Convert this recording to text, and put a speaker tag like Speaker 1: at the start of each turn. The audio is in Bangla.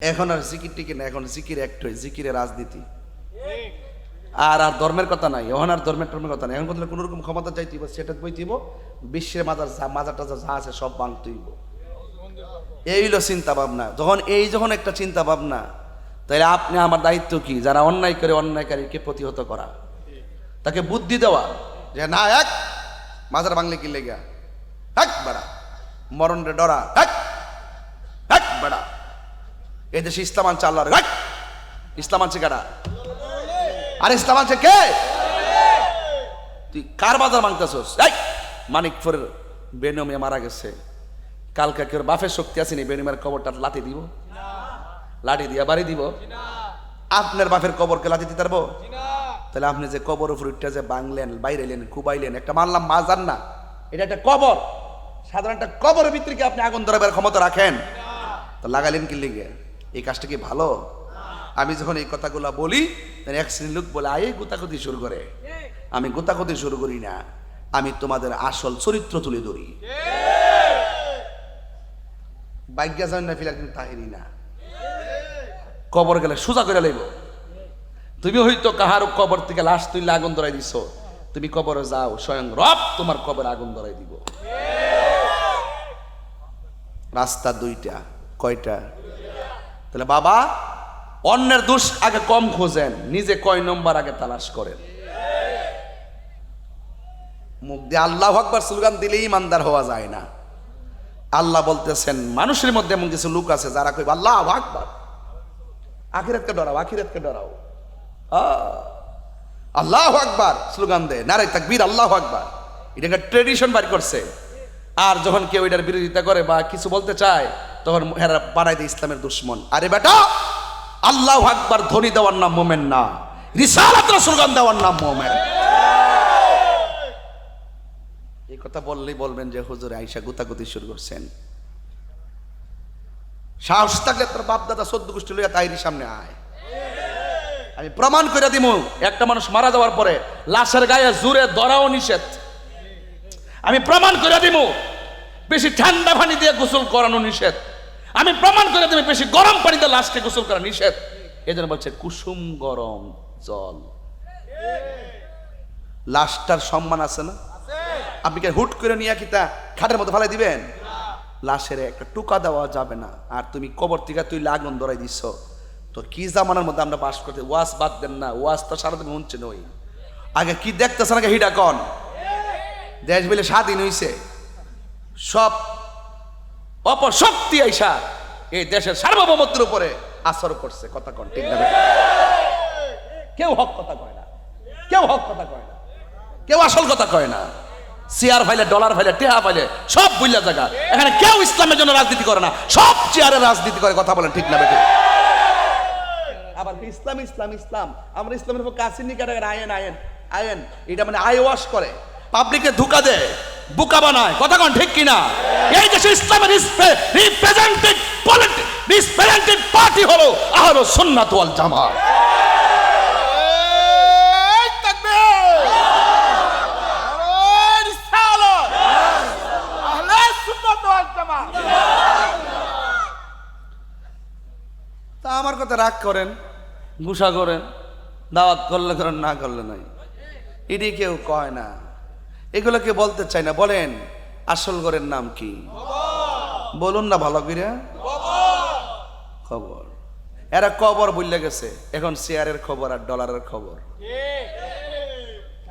Speaker 1: এখন আর জিকির টিকি না এখন জিকির একটা জিকিরে রাজনীতি। আর আর ধর্মের কথা নাই এখন আর ধর্মের টর্মের কথা নাই। এখন বলতে কোনো রকম ক্ষমতা চাইতেইব সেটা বইতেইব বিশ্বের মাজার যা মাজার টাজার যা আছে সব ভাঙতেইব এই হলো চিন্তা ভাবনা। যখন এই যখন একটা চিন্তা ভাবনা তাহলে আপনি আমার দায়িত্ব কি? যারা অন্যায় করে অন্যায়কারীকে প্রতিহত করা। তাকে বুদ্ধি দেওয়া। যে না এক মাজার বাংলে কি লেগে? এক বেড়া। মরণ রে ডরা। এক এই দেশে ইসলাম আনছে আল্লাহর এক ইসলাম আনছে কারা? আর ইসলাম আনছে কে? তুই কার বাজার মাংতাছস এই, মানিকপুরের মারা গেছে। কালকে কেউ বাফের শক্তি আসেনি বেনমিয়ার কবরটা লাঠি দিব? লাঠি দিয়া বাড়ি দিব? আপনার বাপের কবরকে লাঠি দিতে পারব? তাহলে আপনি যে কবর উপর উঠটা যে বাংলেন বাইরে বাইরেলেন, কুবাইলেন, একটা মানলাম মাজার না। এটা একটা কবর। সাধারণ একটা কবরের ভিতরে কি আপনি আগুন ধরাবার ক্ষমতা রাখেন? তো লাগালেন কি লিগে? এই কাজটা কি ভালো? আমি যখন এই কথাগুলো বলি এক শ্রেণির লোক বলে, আয়ে গোতাগুতি শুরু করে। আমি গোতাগুতি শুরু করি না। আমি তোমাদের আসল চরিত্র তুলে ধরি। বাইজ্ঞা যান না ফিলা কিন্তু তাহেরি না। কবর গেলে সোজা করে লইব। তুমি হয়তো কাহার কবর থেকে লাশ তুইলে আগুন ধরাই দিছ। তুমি কবরে যাও, স্বয়ং রব তোমার কবর আগুন ধরাই দিব। রাস্তা দুইটা, কয়টা? তাহলে বাবা, অন্যের দোষ আগে কম খোঁজেন, নিজে কয় নম্বর আগে তালাশ করেন। মুখ দিয়ে আল্লাহ আকবার স্লোগান দিলেই ইমানদার হওয়া যায় না। আল্লাহ বলতেছেন, মানুষের মধ্যে এমন কিছু লোক আছে যারা কইব, আল্লাহ আকবার। আখিরাতকে ডরাও আখিরাতকে ডরাও। আল্লাহ আকবার স্লোগান দেয় নারাই তাকবীর, আল্লাহ আকবার। এটা একটা ট্রেডিশন বাড়ি করছে। আর যখন কেউ এটার বিরোধিতা করে বা কিছু বলতে চায় তখন হেরা বাড়াই দেয় ইসলামের দুশ্মন। আরে বেটা, আল্লাহ আকবার ধ্বনি দেওয়ার নাম মোমেন না। রিসালাতের স্লোগান দেওয়ার নাম মোমেন। এই কথা বললেই বলবেন যে হুজুর আইসা গুতাগুতি শুরু করছেন। সাহস থাকলে তোর বাপ দাদা সদ্য গোষ্ঠী লইয়া তাইরি সামনে আয়। আমি প্রমাণ করে দিব, একটা মানুষ মারা যাওয়ার পরে লাশের গায়ে জুড়ে ধরাও নিষেধ। আমি প্রমাণ করে দিব, বেশি ঠান্ডা পানি দিয়ে গোসল করানো নিষেধ। আমি প্রমাণ করে দিব, বেশি গরম পানিতে লাশকে গোসল করা নিষেধ। জন্য বলছে, কুসুম গরম জল। লাশটার সম্মান আছে না? আপনি কি হুট করে নিয়ে কি তা খাটের মতো ফেলাই দিবেন? লাশের একটা টুকা দেওয়া যাবে না। আর তুমি কবর থেকে তুই লাগুন ধরাই দিছ। তো কি জামানার মধ্যে আমরা বাস করতে ওয়াস বাদ দেন না ওয়াস তো সারাদিন শুনছে নই। আগে কি দেখতেছেন আগে হিডা কন? দেশ বলে স্বাধীন হইছে। সব অপশক্তি আইসা এই দেশের সার্বভৌমত্বের উপরে আসর করছে, কথা কন, ঠিক না কেউ হক কথা কয় না, কেউ হক কথা কয় না, কেউ আসল কথা কয় না। চেয়ার ফাইলে, ডলার ফাইলে, টেহা ফাইলে, সব বুঝলা জায়গা। এখানে কেউ ইসলামের জন্য রাজনীতি করে না, সব চেয়ারে রাজনীতি করে, কথা বলেন, ঠিক না বেটে আবার ইসলাম ইসলাম ইসলাম। আমরা ইসলামের উপর কাসিনি কাটাগার আয়েন আয়েন আয়েন। এটা মানে আই ওয়াশ করে। পাবলিকে ধোকা দেয়। বুকা বানায়। কথা কোন ঠিক কিনা? এই দেশে ইসলামের রিপ্রেজেন্টেড পলিটিক রিপ্রেজেন্টেড পার্টি হলো! আহলে সুন্নাত ওয়াল জামাত! তা আমার কথা রাগ করেন গুসা করেন দাওয়াত করলে করেন না করলে নাই। এটি কেউ কয় না। এগুলো কেউ বলতে চাই না। বলেন, আসল ঘরের নাম কি? বলুন না ভালো করে। খবর। এরা কবর বললে গেছে। এখন শেয়ারের খবর আর ডলারের খবর।